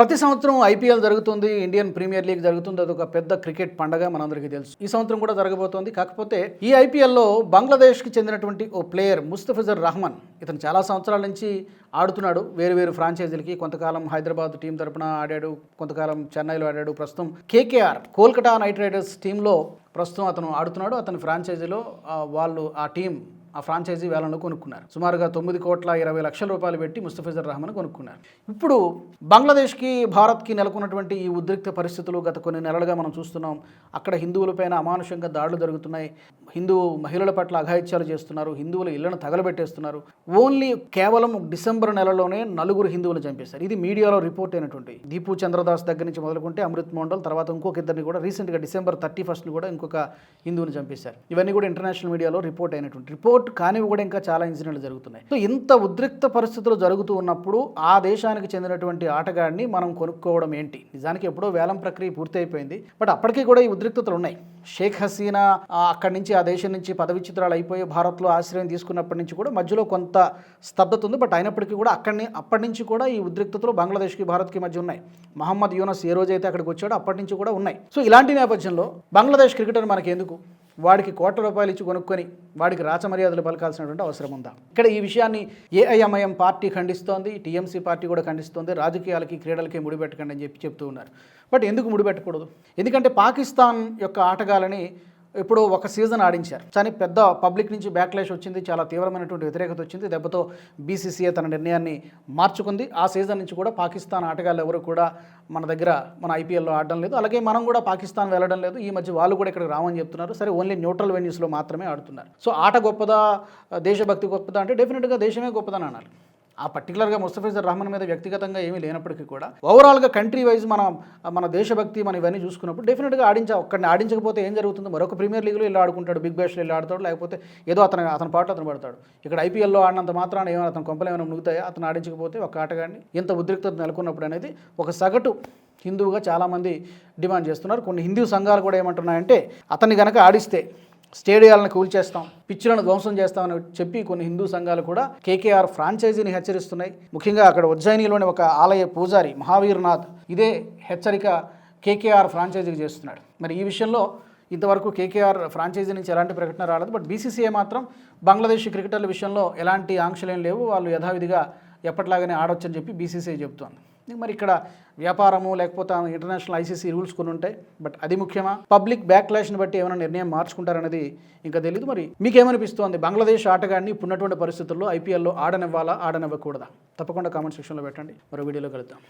ప్రతి సంవత్సరం ఐపీఎల్ జరుగుతుంది ఇండియన్ ప్రీమియర్ లీగ్ జరుగుతుంది అదొక పెద్ద క్రికెట్ పండగ మనందరికీ తెలుసు. ఈ సంవత్సరం కూడా జరగబోతోంది. కాకపోతే ఈ ఐపీఎల్లో బంగ్లాదేశ్కి చెందినటువంటి ఓ ప్లేయర్ ముస్తఫిజర్ రహమాన్ ఇతను చాలా సంవత్సరాల నుంచి ఆడుతున్నాడు. వేరు వేరు ఫ్రాంచైజీలకి కొంతకాలం హైదరాబాద్ టీం తరపున ఆడాడు కొంతకాలం చెన్నైలో ఆడాడు. ప్రస్తుతం కేకేఆర్ కోల్కతా నైట్ రైడర్స్ టీంలో ప్రస్తుతం అతను ఆడుతున్నాడు. అతని ఫ్రాంచైజీలో వాళ్ళు ఆ టీం ఆ ఫ్రాంచైజీ వేలను కొనుక్కున్నారు. సుమారుగా తొమ్మిది కోట్ల ఇరవై లక్షల రూపాయలు పెట్టి ముస్తఫిజర్ రహమాన్ కొనుక్కున్నారు. ఇప్పుడు బంగ్లాదేశ్కి భారత్కి నెలకొన్నటువంటి ఈ ఉద్రిక్త పరిస్థితులు గత కొన్ని నెలలుగా మనం చూస్తున్నాం. అక్కడ హిందువులపైన అమానుషంగా దాడులు జరుగుతున్నాయి. హిందూ మహిళల పట్ల అఘాయిత్యాలు చేస్తున్నారు. హిందువుల ఇళ్ళను తగలబెట్టేస్తున్నారు. ఓన్లీ కేవలం డిసెంబర్ నెలలోనే నలుగురు హిందువులు చంపేశారు. ఇది మీడియాలో రిపోర్ట్ అయినటువంటి దీపు చంద్రదాస్ దగ్గర నుంచి మొదలుకుంటే అమృత్ మండల్ తర్వాత ఇంకొక ఇద్దరిని కూడా రీసెంట్గా డిసెంబర్ థర్టీ ఫస్ట్ని కూడా ఇంకొక హిందువుని చంపేశారు. ఇవన్నీ కూడా ఇంటర్నేషనల్ మీడియాలో రిపోర్ట్ అయినటువంటి రిపోర్ట్ కానివి కూడా ఇంకా చాలా ఇన్సిడెంట్లు జరుగుతున్నాయి. సో ఇంత ఉద్రిక్త పరిస్థితులు జరుగుతూ ఉన్నప్పుడు ఆ దేశానికి చెందినటువంటి ఆటగాడిని మనం కొనుక్కోవడం ఏంటి? నిజానికి ఎప్పుడో వేలం ప్రక్రియ పూర్తయిపోయింది. బట్ అప్పటికీ కూడా ఈ ఉద్రిక్తతలు ఉన్నాయి. షేక్ హసీనా అక్కడి నుంచి ఆ దేశం నుంచి పదవిచిత్రాలు అయిపోయి భారత్లో ఆశ్రయం తీసుకున్నప్పటి నుంచి కూడా మధ్యలో కొంత స్తబ్దత ఉంది. బట్ అయినప్పటికీ కూడా అక్కడిని అప్పటి నుంచి కూడా ఈ ఉద్రిక్తతలు బంగ్లాదేశ్కి భారత్కి మధ్య ఉన్నాయి. మహమ్మద్ యూనస్ ఏ రోజైతే అక్కడికి వచ్చాడో అప్పటి నుంచి కూడా ఉన్నాయి. సో ఇలాంటి నేపథ్యంలో బంగ్లాదేశ్ క్రికెటర్ మనకి ఎందుకు వాడికి కోట్ల రూపాయలు ఇచ్చి కొనుక్కొని వాడికి రాచమర్యాదలు పలకాల్సినటువంటి అవసరం ఉందా? ఇక్కడ ఈ విషయాన్ని ఏఐఎంఐఎం పార్టీ ఖండిస్తోంది టీఎంసీ పార్టీ కూడా ఖండిస్తోంది రాజకీయాలకి క్రీడలకి ముడిపెట్టకండి అని చెప్పి చెప్తూ ఉన్నారు. బట్ ఎందుకు ముడిపెట్టకూడదు? ఎందుకంటే పాకిస్తాన్ యొక్క ఆటగాళ్ళని ఇప్పుడు ఒక సీజన్ ఆడించారు. కానీ పెద్ద పబ్లిక్ నుంచి బ్యాక్లాష్ వచ్చింది చాలా తీవ్రమైనటువంటి వ్యతిరేకత వచ్చింది. దెబ్బతో బీసీసీఏ తన నిర్ణయాన్ని మార్చుకుంది. ఆ సీజన్ నుంచి కూడా పాకిస్తాన్ ఆటగాళ్ళు ఎవరు కూడా మన దగ్గర మన ఐపీఎల్లో ఆడడం లేదు. అలాగే మనం కూడా పాకిస్తాన్ వెళ్ళడం లేదు. ఈ మధ్య వాళ్ళు కూడా ఇక్కడికి రామని చెప్తున్నారు. సరే ఓన్లీ న్యూట్రల్ వెన్యూస్లో మాత్రమే ఆడుతున్నారు. సో ఆట గొప్పదా దేశభక్తి గొప్పదా అంటే డెఫినెట్గా దేశమే గొప్పదని అనాలి ఆ పర్టికులర్గా ముస్తఫిజర్ రహమాన్ మీద వ్యక్తిగతంగా ఏమీ లేనప్పటికీ కూడా ఓవరాల్గా కంట్రీ వైజ్ మన మన దేశభక్తి మనం ఇవన్నీ చూసుకున్నప్పుడు డెఫినెట్గా ఆడించా ఒక్కడిని ఆడించకపోతే ఏం జరుగుతుంది? మరొక ప్రీమియర్ లీగ్లో ఇలా ఆడుకుంటాడు బిగ్ బ్యాష్లో ఇలా ఆడతాడు లేకపోతే ఏదో అతను అతని పాటు అతను పడతాడు. ఇక్కడ ఐపీఎల్లో ఆడినంత మాత్రాన ఏమైనా అతను కొంపలు ఏమైనా మునుగుతాయో? అతను ఆడించకపోతే ఒక ఆటగాడిని ఇంత ఉద్రిక్తత నెలకొన్నప్పుడు అనేది ఒక సగటు హిందువుగా చాలామంది డిమాండ్ చేస్తున్నారు. కొన్ని హిందూ సంఘాలు కూడా ఏమంటున్నాయంటే అతన్ని కనుక ఆడిస్తే స్టేడియాలను కూల్చేస్తాం పిచ్చులను ధ్వంసం చేస్తామని చెప్పి కొన్ని హిందూ సంఘాలు కూడా కేకేఆర్ ఫ్రాంచైజీని హెచ్చరిస్తున్నాయి. ముఖ్యంగా అక్కడ ఉజ్జయినిలోని ఒక ఆలయ పూజారి మహావీర్నాథ్ ఇదే హెచ్చరిక కేకేఆర్ ఫ్రాంచైజీకి చేస్తున్నాడు. మరి ఈ విషయంలో ఇంతవరకు కేకేఆర్ ఫ్రాంచైజీ నుంచి ఎలాంటి ప్రకటన రాలేదు. బట్ బీసీసీఐ మాత్రం బంగ్లాదేశ్ క్రికెటర్ల విషయంలో ఎలాంటి ఆంక్షలు లేవు. వాళ్ళు యథావిధిగా ఎప్పటిలాగానే ఆడొచ్చని చెప్పి బీసీసీఐ చెబుతోంది. మరి ఇక్కడ వ్యాపారము లేకపోతే ఇంటర్నేషనల్ ఐసీసీ రూల్స్ కొన్ని ఉంటాయి బట్ అది ముఖ్యమా? పబ్లిక్ బ్యాక్లాష్ని బట్టి ఏమైనా నిర్ణయం మార్చుకుంటారనేది ఇంకా తెలియదు మరి. మీకేమనిపిస్తోంది? బంగ్లాదేశ్ ఆటగాడిని ఇప్పుడున్నటువంటి పరిస్థితుల్లో ఐపీఎల్లో ఆడనివ్వాలా ఆడనివ్వకూడదా? తప్పకుండా కామెంట్ సెక్షన్లో పెట్టండి. మరో వీడియోలో కలుద్దాం.